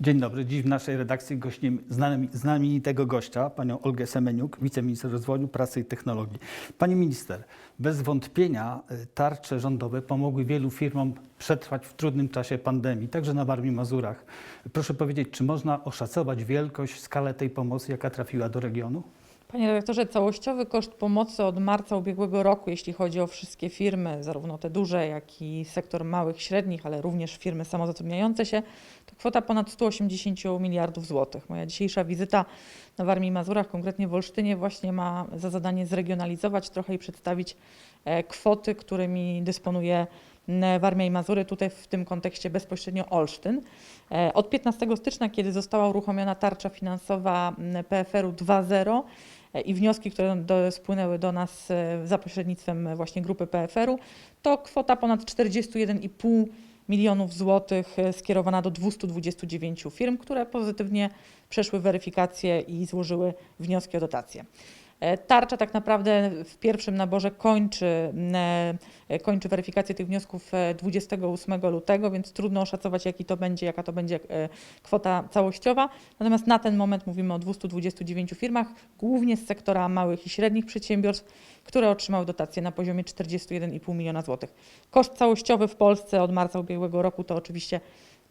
Dzień dobry. Dziś w naszej redakcji gościem znami- znamienitego gościa, panią Olgę Semeniuk, wiceminister rozwoju, pracy i technologii. Pani minister, bez wątpienia y, tarcze rządowe pomogły wielu firmom przetrwać w trudnym czasie pandemii, także na Warmii Mazurach. Proszę powiedzieć, czy można oszacować wielkość, skalę tej pomocy, jaka trafiła do regionu? Panie redaktorze, całościowy koszt pomocy od marca ubiegłego roku, jeśli chodzi o wszystkie firmy, zarówno te duże, jak i sektor małych, średnich, ale również firmy samozatrudniające się, to kwota ponad 180 miliardów złotych. Moja dzisiejsza wizyta na Warmii i Mazurach, konkretnie w Olsztynie, właśnie ma za zadanie zregionalizować trochę i przedstawić e, kwoty, którymi dysponuje Warmia i Mazury, tutaj w tym kontekście bezpośrednio Olsztyn. E, Od 15 stycznia, kiedy została uruchomiona tarcza finansowa PFR-u 2.0, e, i wnioski, które do, spłynęły do nas e, za pośrednictwem e, właśnie grupy PFR-u, to kwota ponad 41,5 milionów złotych e, skierowana do 229 firm, które pozytywnie przeszły weryfikację i złożyły wnioski o dotacje. E, Tarcza tak naprawdę w pierwszym naborze kończy, e, kończy weryfikację tych wniosków e, 28 lutego, więc trudno oszacować, jaki to będzie, jaka to będzie e, kwota całościowa. Natomiast na ten moment mówimy o 229 firmach, głównie z sektora małych i średnich przedsiębiorstw, które otrzymały dotacje na poziomie 41,5 miliona złotych. Koszt całościowy w Polsce od marca ubiegłego roku to oczywiście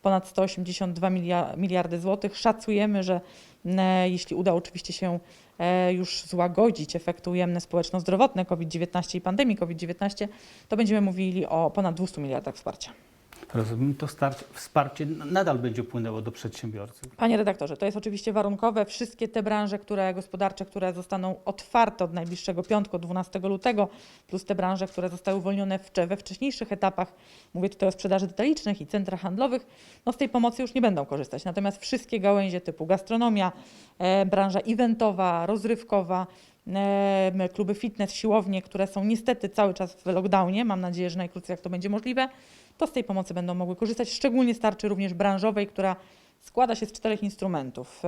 ponad 182 milia- miliardy złotych. Szacujemy, że e, jeśli uda oczywiście się e, już złagodzić efekty ujemne społeczno-zdrowotne COVID-19 i pandemii COVID-19, to będziemy mówili o ponad 200 miliardach wsparcia. Rozumiem, to wsparcie nadal będzie płynęło do przedsiębiorców. Panie redaktorze, to jest oczywiście warunkowe. Wszystkie te branże które, gospodarcze, które zostaną otwarte od najbliższego piątku, od 12 lutego, plus te branże, które zostały uwolnione we wcześniejszych etapach, mówię tutaj o sprzedaży detalicznych i centrach handlowych, no z tej pomocy już nie będą korzystać. Natomiast wszystkie gałęzie typu gastronomia, e, branża eventowa, rozrywkowa, kluby fitness, siłownie, które są niestety cały czas w lockdownie, mam nadzieję, że najkrócej jak to będzie możliwe, to z tej pomocy będą mogły korzystać. Szczególnie starczy również branżowej, która składa się z czterech instrumentów.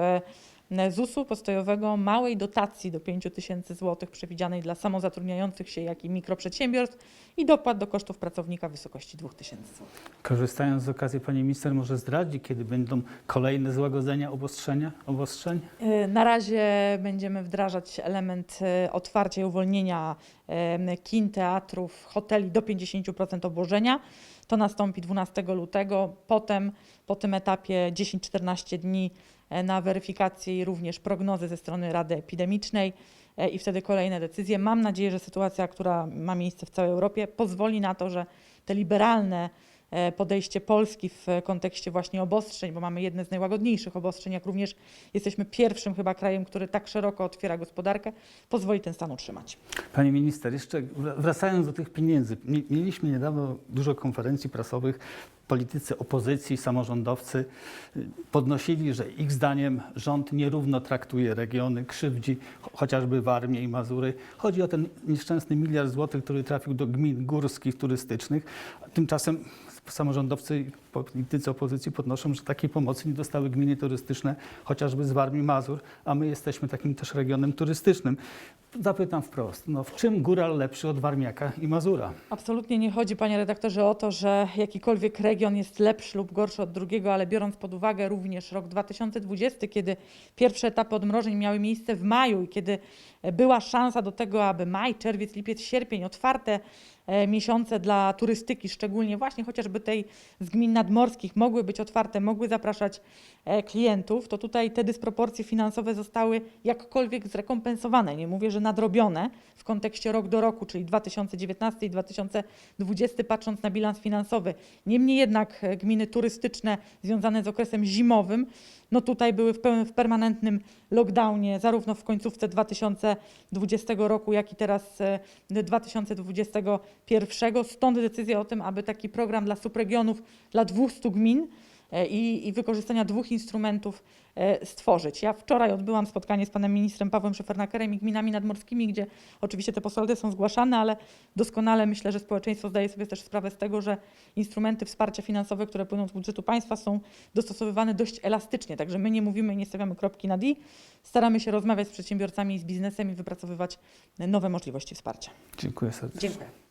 ZUS-u postojowego, małej dotacji do 5 tysięcy złotych przewidzianej dla samozatrudniających się, jak i mikroprzedsiębiorstw i dopłat do kosztów pracownika w wysokości 2 tysięcy złotych. Korzystając z okazji, pani minister może zdradzi, kiedy będą kolejne złagodzenia obostrzenia, obostrzeń? E, Na razie będziemy wdrażać element e, otwarcia i uwolnienia kin, teatrów, hoteli do 50% obłożenia. To nastąpi 12 lutego. Potem po tym etapie 10-14 dni na weryfikację i również prognozy ze strony Rady Epidemicznej e, i wtedy kolejne decyzje. Mam nadzieję, że sytuacja, która ma miejsce w całej Europie, pozwoli na to, że te liberalne e, podejście Polski w kontekście właśnie obostrzeń, bo mamy jedne z najłagodniejszych obostrzeń, jak również jesteśmy pierwszym chyba krajem, który tak szeroko otwiera gospodarkę, pozwoli ten stan utrzymać. Pani minister, jeszcze wra- wracając do tych pieniędzy. Mi- Mieliśmy niedawno dużo konferencji prasowych. Politycy opozycji, samorządowcy y, podnosili, że ich zdaniem rząd nierówno traktuje regiony, krzywdzi cho- chociażby Warmię i Mazury. Chodzi o ten nieszczęsny miliard złotych, który trafił do gmin górskich, turystycznych. Tymczasem samorządowcy i politycy opozycji podnoszą, że takiej pomocy nie dostały gminy turystyczne, chociażby z Warmii Mazur, a my jesteśmy takim też regionem turystycznym. Zapytam wprost, no w czym góral lepszy od Warmiaka i Mazura? Absolutnie nie chodzi, panie redaktorze, o to, że jakikolwiek region jest lepszy lub gorszy od drugiego, ale biorąc pod uwagę również rok 2020, kiedy pierwsze etapy odmrożeń miały miejsce w maju i kiedy e, była szansa do tego, aby maj, czerwiec, lipiec, sierpień, otwarte e, miesiące dla turystyki, szczególnie właśnie chociażby tej z gmin nadmorskich, mogły być otwarte, mogły zapraszać e, klientów, to tutaj te dysproporcje finansowe zostały jakkolwiek zrekompensowane. Nie mówię, że nadrobione w kontekście rok do roku, czyli 2019 i 2020, patrząc na bilans finansowy. Niemniej jednak e, gminy turystyczne związane z okresem zimowym, no tutaj były w, pełnym, w permanentnym lockdownie, zarówno w końcówce 2020 roku, jak i teraz e, 2021. Stąd decyzja o tym, aby taki program dla subregionów, dla 200 gmin e, i, i wykorzystania dwóch instrumentów e, stworzyć. Ja wczoraj odbyłam spotkanie z panem ministrem Pawłem Szefernakerem i gminami nadmorskimi, gdzie oczywiście te postulaty są zgłaszane, ale doskonale myślę, że społeczeństwo zdaje sobie też sprawę z tego, że instrumenty wsparcia finansowe, które płyną z budżetu państwa są dostosowywane dość elastycznie. Także my nie mówimy i nie stawiamy kropki nad i. Staramy się rozmawiać z przedsiębiorcami i z biznesem i wypracowywać nowe możliwości wsparcia. Dziękuję serdecznie. Dziękuję.